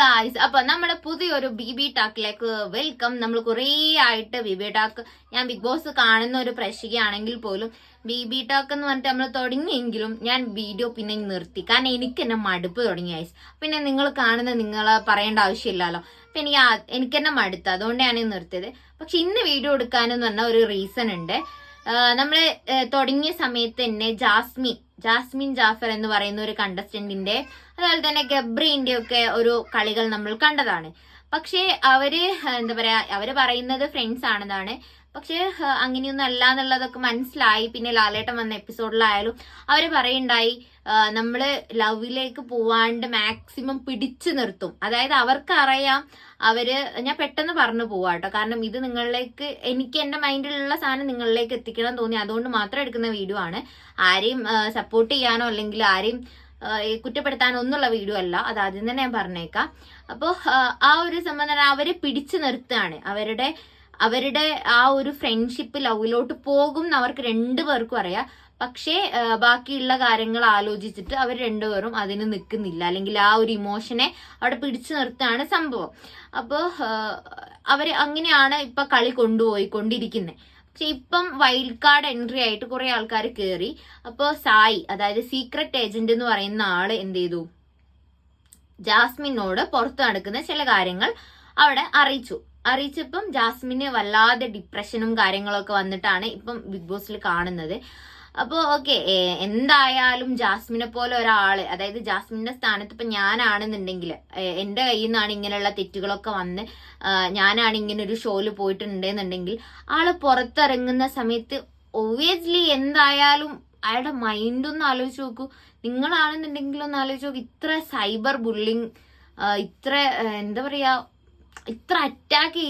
Guys അപ്പൊ നമ്മുടെ പുതിയൊരു ബി ബി ടാക്കിലേക്ക് വെൽക്കം നമ്മൾ കുറേ ആയിട്ട് ബി ബി ടാക്ക് ഞാൻ ബിഗ് ബോസ് കാണുന്ന ഒരു പ്രേക്ഷകയാണെങ്കിൽ പോലും ബി ബി ടാക്ക് എന്ന് പറഞ്ഞിട്ട് നമ്മൾ തുടങ്ങിയെങ്കിലും ഞാൻ വീഡിയോ പിന്നെ നിർത്തി. കാരണം എനിക്ക് എന്നെ മടുപ്പ് തുടങ്ങി ഗൈസ് പിന്നെ നിങ്ങൾ കാണുന്ന നിങ്ങൾ പറയേണ്ട ആവശ്യമില്ലല്ലോ. അപ്പൊ എനിക്ക് എനിക്ക് തന്നെ മടുത്ത്. അതുകൊണ്ട് ഞാൻ നിർത്തിയത്. പക്ഷെ ഇന്ന് വീഡിയോ എടുക്കാനെന്ന് പറഞ്ഞ ഒരു റീസൺ ഉണ്ട്. നമ്മൾ തുടങ്ങിയ സമയത്ത് തന്നെ ജാസ്മിൻ ജാസ്മിൻ ജാഫർ എന്ന് പറയുന്ന ഒരു കണ്ടസ്റ്റന്റിന്റെ അതുപോലെ തന്നെ ഗബ്രീന്റെ ഒക്കെ ഒരു കളികൾ നമ്മൾ കണ്ടതാണ്. പക്ഷേ അവർ എന്താ പറയാ അവർ പറയുന്നത് ഫ്രണ്ട്സ് ആണെന്നാണ്. പക്ഷേ അങ്ങനെയൊന്നും അല്ല എന്നുള്ളതൊക്കെ മനസ്സിലായി. പിന്നെ ലാലേട്ടൻ വന്ന എപ്പിസോഡിലായാലും അവർ പറയുണ്ടായി നമ്മൾ ലവിലേക്ക് പോവാണ്ട് മാക്സിമം പിടിച്ചു നിർത്തും. അതായത് അവർക്കറിയാം അവർ ഞാൻ പെട്ടെന്ന് പറഞ്ഞു പോവാട്ടോ കാരണം ഇത് നിങ്ങളിലേക്ക് എനിക്ക് എന്റെ മൈൻഡിലുള്ള സാധനം നിങ്ങളിലേക്ക് എത്തിക്കണം തോന്നി. അതുകൊണ്ട് മാത്രം എടുക്കുന്ന വീഡിയോ ആണ്. ആരെയും സപ്പോർട്ട് ചെയ്യാനോ അല്ലെങ്കിൽ ആരെയും കുറ്റപ്പെടുത്താനോ ഒന്നുള്ള വീഡിയോ അല്ല. അത് ആദ്യം തന്നെ ഞാൻ പറഞ്ഞേക്കാം. അപ്പോൾ ആ ഒരു സംബന്ധം അവരെ പിടിച്ചു നിർത്തുകയാണ്. അവരുടെ അവരുടെ ആ ഒരു ഫ്രണ്ട്ഷിപ്പ് ലവിലോട്ട് പോകും എന്ന് അവർക്ക് രണ്ടുപേർക്കും അറിയാം. പക്ഷേ ബാക്കിയുള്ള കാര്യങ്ങൾ ആലോചിച്ചിട്ട് അവർ രണ്ടുപേരും അതിന് നിൽക്കുന്നില്ല. അല്ലെങ്കിൽ ആ ഒരു ഇമോഷനെ അവിടെ പിടിച്ചു നിർത്തുകയാണ് സംഭവം. അപ്പോൾ അവർ അങ്ങനെയാണ് ഇപ്പം കളി കൊണ്ടുപോയിക്കൊണ്ടിരിക്കുന്നത് പക്ഷെ ഇപ്പം വൈൽഡ് കാർഡ് എൻട്രി ആയിട്ട് കുറെ ആൾക്കാർ കയറി അപ്പോൾ സായി അതായത് സീക്രട്ട് ഏജന്റ് എന്ന് പറയുന്ന ആൾ എന്ത് ചെയ്തു? ജാസ്മിനോട് പുറത്തു നടക്കുന്ന ചില കാര്യങ്ങൾ അവിടെ അറിയിച്ചു. അറിയിച്ചപ്പം ജാസ്മിന് വല്ലാതെ ഡിപ്രഷനും കാര്യങ്ങളൊക്കെ വന്നിട്ടാണ് ഇപ്പം ബിഗ് ബോസിൽ കാണുന്നത്. അപ്പോൾ ഓക്കെ എന്തായാലും ജാസ്മിനെ പോലെ ഒരാൾ അതായത് ജാസ്മിന്റെ സ്ഥാനത്ത് ഇപ്പൊ ഞാനാണെന്നുണ്ടെങ്കിൽ എന്റെ കയ്യിൽ നിന്നാണ് ഇങ്ങനെയുള്ള തെറ്റുകളൊക്കെ വന്ന് ഞാനാണ് ഇങ്ങനെ ഒരു ഷോയിൽ പോയിട്ടുണ്ടെന്നുണ്ടെങ്കിൽ ആൾ പുറത്തിറങ്ങുന്ന സമയത്ത് ഒബിയസ്ലി എന്തായാലും അയാളുടെ മൈൻഡ് ഒന്ന് ആലോചിച്ച് നോക്കൂ. നിങ്ങളാണെന്നുണ്ടെങ്കിൽ ഒന്ന് ആലോചിച്ച് നോക്കൂ. ഇത്ര സൈബർ ബുള്ളിങ് ഇത്ര എന്താ പറയാ ഇത്ര അറ്റാക്ക്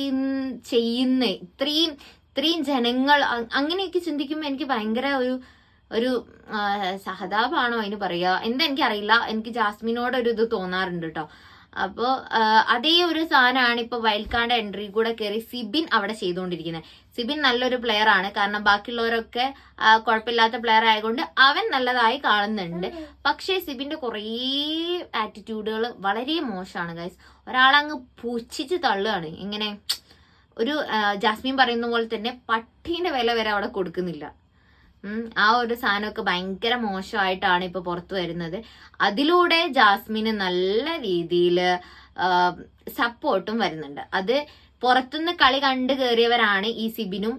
ചെയ്യുന്ന ഇത്രയും ഇത്രയും ജനങ്ങൾ അങ്ങനെയൊക്കെ ചിന്തിക്കുമ്പോൾ എനിക്ക് ഭയങ്കര ഒരു ഒരു സഹതാപാണോ അതിന് പറയുക? എന്താ എനിക്കറിയില്ല എനിക്ക് ജാസ്മിനോട് ഒരു ഇത് തോന്നാറുണ്ട് കേട്ടോ അപ്പോൾ അതേ ഒരു സാധനമാണ് ഇപ്പൊ വൈൽഡ് എൻട്രി കൂടെ കയറി സിബിൻ അവിടെ ചെയ്തുകൊണ്ടിരിക്കുന്നത് സിബിൻ നല്ലൊരു പ്ലെയർ ആണ്. കാരണം ബാക്കിയുള്ളവരൊക്കെ കുഴപ്പമില്ലാത്ത പ്ലെയർ ആയതുകൊണ്ട് അവൻ നല്ലതായി കാണുന്നുണ്ട്. പക്ഷേ സിബിന്റെ കുറേ ആറ്റിറ്റ്യൂഡുകൾ വളരെ മോശമാണ് ഗൈസ് ഒരാളങ്ങ് പൂച്ചിച്ച് തള്ളുകയാണ്. ഇങ്ങനെ ഒരു ജാസ്മിൻ പറയുന്ന പോലെ തന്നെ പട്ടീന്റെ വില വരെ അവിടെ കൊടുക്കുന്നില്ല. ആ ഒരു സാധനമൊക്കെ ഭയങ്കര മോശമായിട്ടാണ് ഇപ്പൊ പുറത്തു വരുന്നത്. അതിലൂടെ ജാസ്മിന് നല്ല രീതിയിൽ സപ്പോർട്ടും വരുന്നുണ്ട്. അത് പുറത്തുനിന്ന് കളി കണ്ടു കയറിയവരാണ് ഈ സിബിനും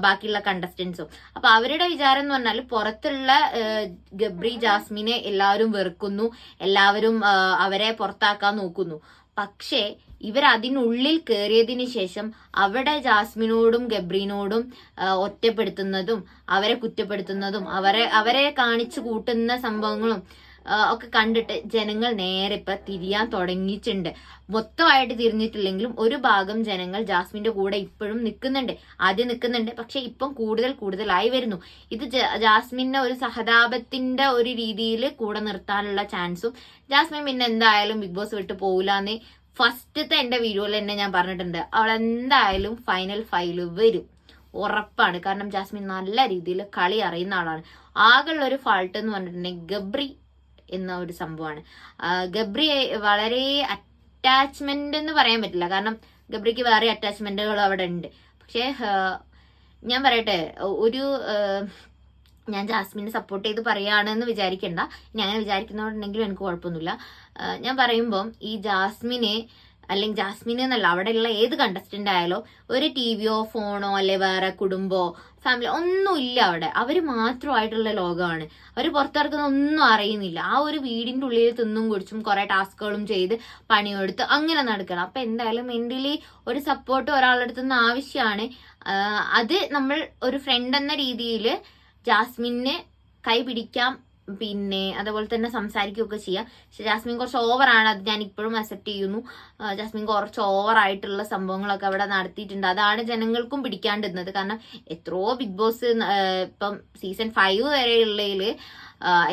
ബാക്കിയുള്ള കണ്ടസ്റ്റൻസും അപ്പൊ അവരുടെ വിചാരം എന്ന് പറഞ്ഞാൽ പുറത്തുള്ള ഗബ്രി ജാസ്മിനെ എല്ലാവരും വെറുക്കുന്നു. എല്ലാവരും അവരെ പുറത്താക്കാൻ നോക്കുന്നു. പക്ഷേ ഇവർ അതിനുള്ളിൽ കയറിയതിന് ശേഷം അവിടെ ജാസ്മിനോടും ഗബ്രീനോടും ഒറ്റപ്പെടുത്തുന്നതും അവരെ കുറ്റപ്പെടുത്തുന്നതും അവരെ അവരെ കാണിച്ചു കൂട്ടുന്ന സംഭവങ്ങളും ഒക്കെ കണ്ടിട്ട് ജനങ്ങൾ നേരെ ഇപ്പൊ തിരിയാൻ തുടങ്ങിയിട്ടുണ്ട്. മൊത്തമായിട്ട് തിരിഞ്ഞിട്ടില്ലെങ്കിലും ഒരു ഭാഗം ജനങ്ങൾ ജാസ്മിന്റെ കൂടെ ഇപ്പോഴും നിൽക്കുന്നുണ്ട്. ആദ്യം നിൽക്കുന്നുണ്ട്. പക്ഷെ ഇപ്പം കൂടുതൽ കൂടുതലായി വരുന്നു. ഇത് ജാസ്മിനെ ഒരു സഹതാപത്തിന്റെ ഒരു രീതിയിൽ കൂടെ നിർത്താനുള്ള ചാൻസും ജാസ്മിൻ പിന്നെ എന്തായാലും ബിഗ് ബോസ് വിട്ട് പോകില്ലാന്ന് ഫസ്റ്റത്തെ എന്റെ വീഡിയോയിൽ തന്നെ ഞാൻ പറഞ്ഞിട്ടുണ്ട്. അവൾ എന്തായാലും ഫൈനൽ ഫൈവ് വരും. ഉറപ്പാണ്. കാരണം ജാസ്മിൻ നല്ല രീതിയിൽ കളി അറിയുന്ന ആളാണ്. ആകെയുള്ള ഒരു ഫാൾട്ട് എന്ന് പറഞ്ഞിട്ടുണ്ടെങ്കിൽ ഗബ്രി എന്ന ഒരു സംഭവമാണ്. ഗബ്രി വളരെ അറ്റാച്ച്മെന്റ് എന്ന് പറയാൻ പറ്റില്ല. കാരണം ഗബ്രിക്ക് വേറെ അറ്റാച്ച്മെന്റുകൾ അവിടെ ഉണ്ട്. പക്ഷേ ഞാൻ പറയട്ടെ ഒരു ഞാൻ ജാസ്മിനെ സപ്പോർട്ട് ചെയ്ത് പറയുകയാണെന്ന് വിചാരിക്കണ്ട. ഞാൻ അങ്ങനെ വിചാരിക്കുന്നതുകൊണ്ടെങ്കിലും എനിക്ക് കുഴപ്പമൊന്നുമില്ല. ഞാൻ പറയുമ്പം ഈ ജാസ്മിനെ അല്ലെങ്കിൽ ജാസ്മിൻ എന്നല്ല അവിടെയുള്ള ഏത് കണ്ടസ്റ്റന്റ് ആയാലോ ഒരു ടി വിയോ ഫോണോ അല്ലെ വേറെ കുടുംബമോ ഫാമിലി ഒന്നുമില്ല അവിടെ. അവർ മാത്രമായിട്ടുള്ള ലോകമാണ്. അവർ പുറത്തിറക്കുന്ന ഒന്നും അറിയുന്നില്ല. ആ ഒരു വീടിന്റെ ഉള്ളിൽ തിന്നും കുടിച്ചും കുറേ ടാസ്കുകളും ചെയ്ത് പണിയെടുത്ത് അങ്ങനെ നടക്കണം. അപ്പൊ എന്തായാലും മെന്റലി ഒരു സപ്പോർട്ട് ഒരാളുടെ അടുത്ത് നിന്ന് ആവശ്യമാണ്. അത് നമ്മൾ ഒരു ഫ്രണ്ട് എന്ന രീതിയിൽ ജാസ്മിനെ കൈ പിടിക്കാം പിന്നെ അതുപോലെ തന്നെ സംസാരിക്കുകയൊക്കെ ചെയ്യാം. പക്ഷെ ജാസ്മിൻ കുറച്ച് ഓവറാണ് അത് ഞാൻ ഇപ്പോഴും അക്സെപ്റ്റ് ചെയ്യുന്നു. ജാസ്മിൻ കുറച്ച് ഓവറായിട്ടുള്ള സംഭവങ്ങളൊക്കെ അവിടെ നടത്തിയിട്ടുണ്ട്. അതാണ് ജനങ്ങൾക്കും പിടിക്കാണ്ടിരുന്നത്. കാരണം എത്രയോ ബിഗ് ബോസ് ഇപ്പം സീസൺ ഫൈവ് വരെയുള്ളതിൽ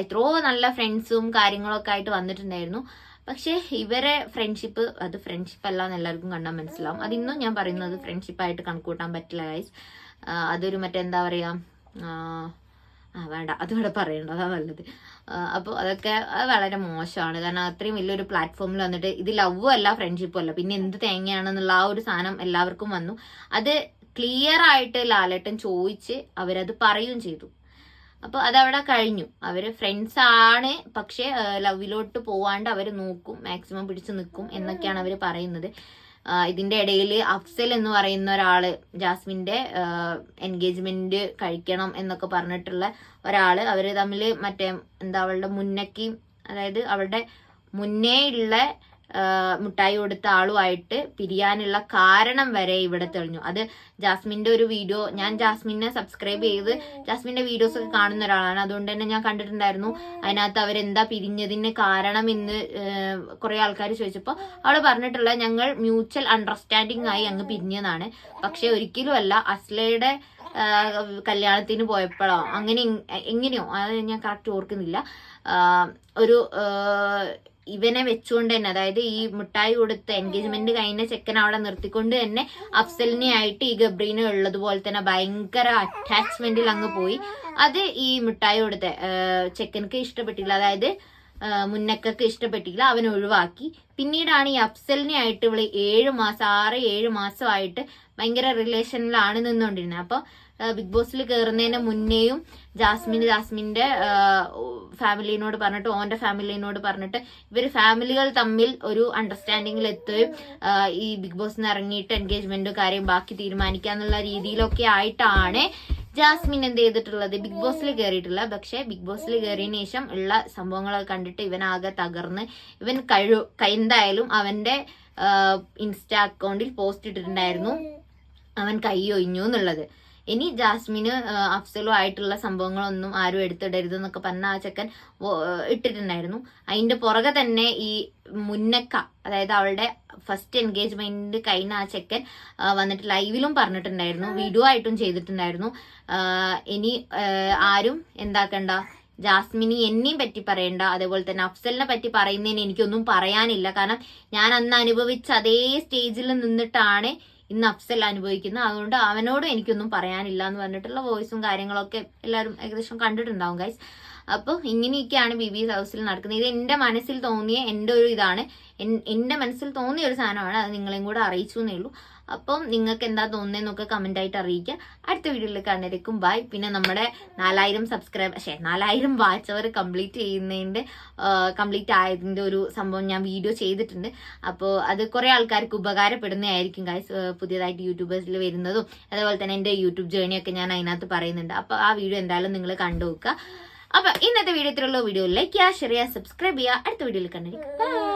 എത്രയോ നല്ല ഫ്രണ്ട്സും കാര്യങ്ങളൊക്കെ ആയിട്ട് വന്നിട്ടുണ്ടായിരുന്നു. പക്ഷേ ഇവരെ ഫ്രണ്ട്ഷിപ്പ് അത് ഫ്രണ്ട്ഷിപ്പ് അല്ല എന്ന് എല്ലാവർക്കും കണ്ടാൽ മനസ്സിലാവും. അതിന്നും ഞാൻ പറയുന്നത് ഫ്രണ്ട്ഷിപ്പായിട്ട് കണക്കൂട്ടാൻ പറ്റില്ല ഗൈസ് അതൊരു മറ്റെന്താ പറയാ ആ, ആ വേണ്ട. അത് ഇവിടെ പറയണ്ട. അതാ നല്ലത്. അപ്പോൾ അതൊക്കെ അത് വളരെ മോശമാണ്. കാരണം അത്രയും വലിയൊരു പ്ലാറ്റ്ഫോമിൽ വന്നിട്ട് ഇത് ലവും അല്ല ഫ്രണ്ട്ഷിപ്പും അല്ല. പിന്നെ എന്ത് തേങ്ങയാണെന്നുള്ള ആ ഒരു സാധനം എല്ലാവർക്കും വന്നു. അത് ക്ലിയർ ആയിട്ട് ലാലേട്ടൻ ചോദിച്ച് അവരത് പറയുകയും ചെയ്തു. അപ്പോൾ അതവിടെ കഴിഞ്ഞു. അവർ ഫ്രണ്ട്സ് ആണ്. പക്ഷെ ലവിലോട്ട് പോവാണ്ട് അവർ നോക്കും. മാക്സിമം പിടിച്ചു നിൽക്കും എന്നൊക്കെയാണ് അവർ പറയുന്നത്. ഇതിന്റെ ഇടയിൽ അഫ്സൽ എന്ന് പറയുന്ന ഒരാൾ ജാസ്മിന്റെ എൻഗേജ്മെന്റ് കഴിക്കണം എന്നൊക്കെ പറഞ്ഞിട്ടുള്ള ഒരാൾ. അവർ തമ്മിൽ മറ്റേ എന്താ അവളുടെ മുന്നക്കി അതായത് അവളുടെ മുന്നേ ഉള്ള മിഠായി കൊടുത്ത ആളുമായിട്ട് പിരിയാനുള്ള കാരണം വരെ ഇവിടെ തെളിഞ്ഞു. അത് ജാസ്മിന്റെ ഒരു വീഡിയോ ഞാൻ ജാസ്മിനെ സബ്സ്ക്രൈബ് ചെയ്ത് ജാസ്മിന്റെ വീഡിയോസ് ഒക്കെ കാണുന്ന ഒരാളാണ്. അതുകൊണ്ട് തന്നെ ഞാൻ കണ്ടിട്ടുണ്ടായിരുന്നു. അതിനകത്ത് അവരെന്താ പിരിഞ്ഞതിന് കാരണം എന്ന് കുറെ ആൾക്കാർ ചോദിച്ചപ്പോൾ അവൾ പറഞ്ഞിട്ടുള്ള ഞങ്ങൾ മ്യൂച്വൽ അണ്ടർസ്റ്റാൻഡിംഗ് ആയി അങ്ങ് പിരിഞ്ഞതാണ്. പക്ഷെ ഒരിക്കലും അല്ല അസ്ലയുടെ കല്യാണത്തിന് പോയപ്പോഴോ അങ്ങനെ എങ്ങനെയോ അത് ഞാൻ കറക്റ്റ് ഓർക്കുന്നില്ല. ഒരു ഇവനെ വെച്ചുകൊണ്ട് തന്നെ അതായത് ഈ മിഠായി കൊടുത്ത് എൻഗേജ്മെന്റ് കഴിഞ്ഞ ചെക്കൻ അവിടെ നിർത്തിക്കൊണ്ട് തന്നെ അഫ്സലിനെ ആയിട്ട് ഈ ഗബ്രീനെ ഉള്ളതുപോലെ തന്നെ ഭയങ്കര അറ്റാച്ച്മെന്റിൽ അങ്ങ് പോയി. അത് ഈ മിഠായി കൊടുത്ത ചെക്കൻക്ക് ഇഷ്ടപ്പെട്ടില്ല. അതായത് മുന്നക്കക്ക് ഇഷ്ടപ്പെട്ടില്ല അവൻ ഒഴിവാക്കി. പിന്നീടാണ് ഈ അഫ്സലിനെ ആയിട്ട് ഇവൾ ഏഴ് മാസം ആറ് ഏഴ് മാസമായിട്ട് ഭയങ്കര റിലേഷനിലാണ് നിന്നുകൊണ്ടിരുന്നത്. അപ്പൊ ആ, ബിഗ് ബോസിൽ കയറുന്നതിന് മുന്നേയും ജാസ്മിൻ ജാസ്മിന്റെ ഫാമിലിനോട് പറഞ്ഞിട്ട് ഓന്റെ ഫാമിലിനോട് പറഞ്ഞിട്ട് ഇവർ ഫാമിലികൾ തമ്മിൽ ഒരു അണ്ടർസ്റ്റാൻഡിങ്ങിൽ എത്തുകയും ഈ ബിഗ് ബോസിന് ഇറങ്ങിയിട്ട് എൻഗേജ്മെന്റും കാര്യം ബാക്കി തീരുമാനിക്കാന്നുള്ള രീതിയിലൊക്കെ ആയിട്ടാണ് ജാസ്മിൻ എന്ത് ചെയ്തിട്ടുള്ളത്? ബിഗ് ബോസിൽ കയറിയിട്ടില്ല പക്ഷെ ബിഗ് ബോസിൽ കയറിയതിനു ശേഷം ഉള്ള സംഭവങ്ങളൊക്കെ കണ്ടിട്ട് ഇവൻ ആകെ തകർന്ന് ഇവൻ കഴു എന്തായാലും അവന്റെ ഇൻസ്റ്റാ അക്കൗണ്ടിൽ പോസ്റ്റ് ഇട്ടിട്ടുണ്ടായിരുന്നു. അവൻ കൈ ഒഴിഞ്ഞു എന്നുള്ളത്. ഇനി ജാസ്മിന് അഫ്സലും ആയിട്ടുള്ള സംഭവങ്ങളൊന്നും ആരും എടുത്തിടരുത് എന്നൊക്കെ പറഞ്ഞ ആ ചെക്കൻ ഇട്ടിട്ടുണ്ടായിരുന്നു. അതിന്റെ പുറകെ തന്നെ ഈ മുന്നക്ക അതായത് അവളുടെ ഫസ്റ്റ് എൻഗേജ്മെന്റ് കഴിഞ്ഞ ആ ചെക്കൻ വന്നിട്ട് ലൈവിലും പറഞ്ഞിട്ടുണ്ടായിരുന്നു. വീഡിയോ ആയിട്ടും ചെയ്തിട്ടുണ്ടായിരുന്നു. ഇനി ആരും എന്താക്കണ്ട. ജാസ്മിനി എന്നെയും പറ്റി പറയണ്ട. അതേപോലെ തന്നെ അഫ്സലിനെ പറ്റി പറയുന്നതിന് എനിക്കൊന്നും പറയാനില്ല. കാരണം ഞാൻ അന്ന് അനുഭവിച്ച അതേ സ്റ്റേജിൽ നിന്നിട്ടാണ് ഇന്ന് അഫ്സൽ അനുഭവിക്കുന്നത്. അതുകൊണ്ട് അവനോടും എനിക്കൊന്നും പറയാനില്ല എന്ന് പറഞ്ഞിട്ടുള്ള വോയിസും കാര്യങ്ങളൊക്കെ എല്ലാവരും ഏകദേശം കണ്ടിട്ടുണ്ടാവും ഗൈസ് അപ്പോൾ ഇങ്ങനെയൊക്കെയാണ് ബി ബി ഹൗസിൽ നടക്കുന്നത്. ഇത് എന്റെ മനസ്സിൽ തോന്നിയ എന്റെ ഒരു ഇതാണ്. എൻ- എന്റെ മനസ്സിൽ തോന്നിയ ഒരു സാധനമാണ്. അത് നിങ്ങളെയും കൂടെ അറിയിച്ചു എന്നേ ഉള്ളൂ. അപ്പം നിങ്ങൾക്ക് എന്താ തോന്നുന്നതെന്നൊക്കെ കമന്റ് ആയിട്ട് അറിയിക്കുക. അടുത്ത വീഡിയോയിൽ കണ്ടിരിക്കും ബൈ പിന്നെ നമ്മുടെ നാലായിരം സബ്സ്ക്രൈബ് പക്ഷേ നാലായിരം വാച്ച് അവർ കംപ്ലീറ്റ് ചെയ്യുന്നതിന്റെ കംപ്ലീറ്റ് ആയതിന്റെ ഒരു സംഭവം ഞാൻ വീഡിയോ ചെയ്തിട്ടുണ്ട്. അപ്പോൾ അത് കുറേ ആൾക്കാർക്ക് ഉപകാരപ്പെടുന്നതായിരിക്കും ഗൈസ് പുതിയതായിട്ട് യൂട്യൂബേഴ്സിൽ വരുന്നതും. അതുപോലെ തന്നെ എന്റെ യൂട്യൂബ് ജേണിയൊക്കെ ഞാൻ അതിനകത്ത് പറയുന്നുണ്ട്. അപ്പോൾ ആ വീഡിയോ എന്തായാലും നിങ്ങൾ കണ്ടു നോക്കുക അപ്പൊ ഇന്നത്തെ വീഡിയോ ഇത്രയുള്ള വീഡിയോ ലൈക്ക് ചെയ്യുക ഷെയർ ചെയ്യുക സബ്സ്ക്രൈബ് ചെയ്യുക. അടുത്ത വീഡിയോയിൽ കണ്ടിരിക്കും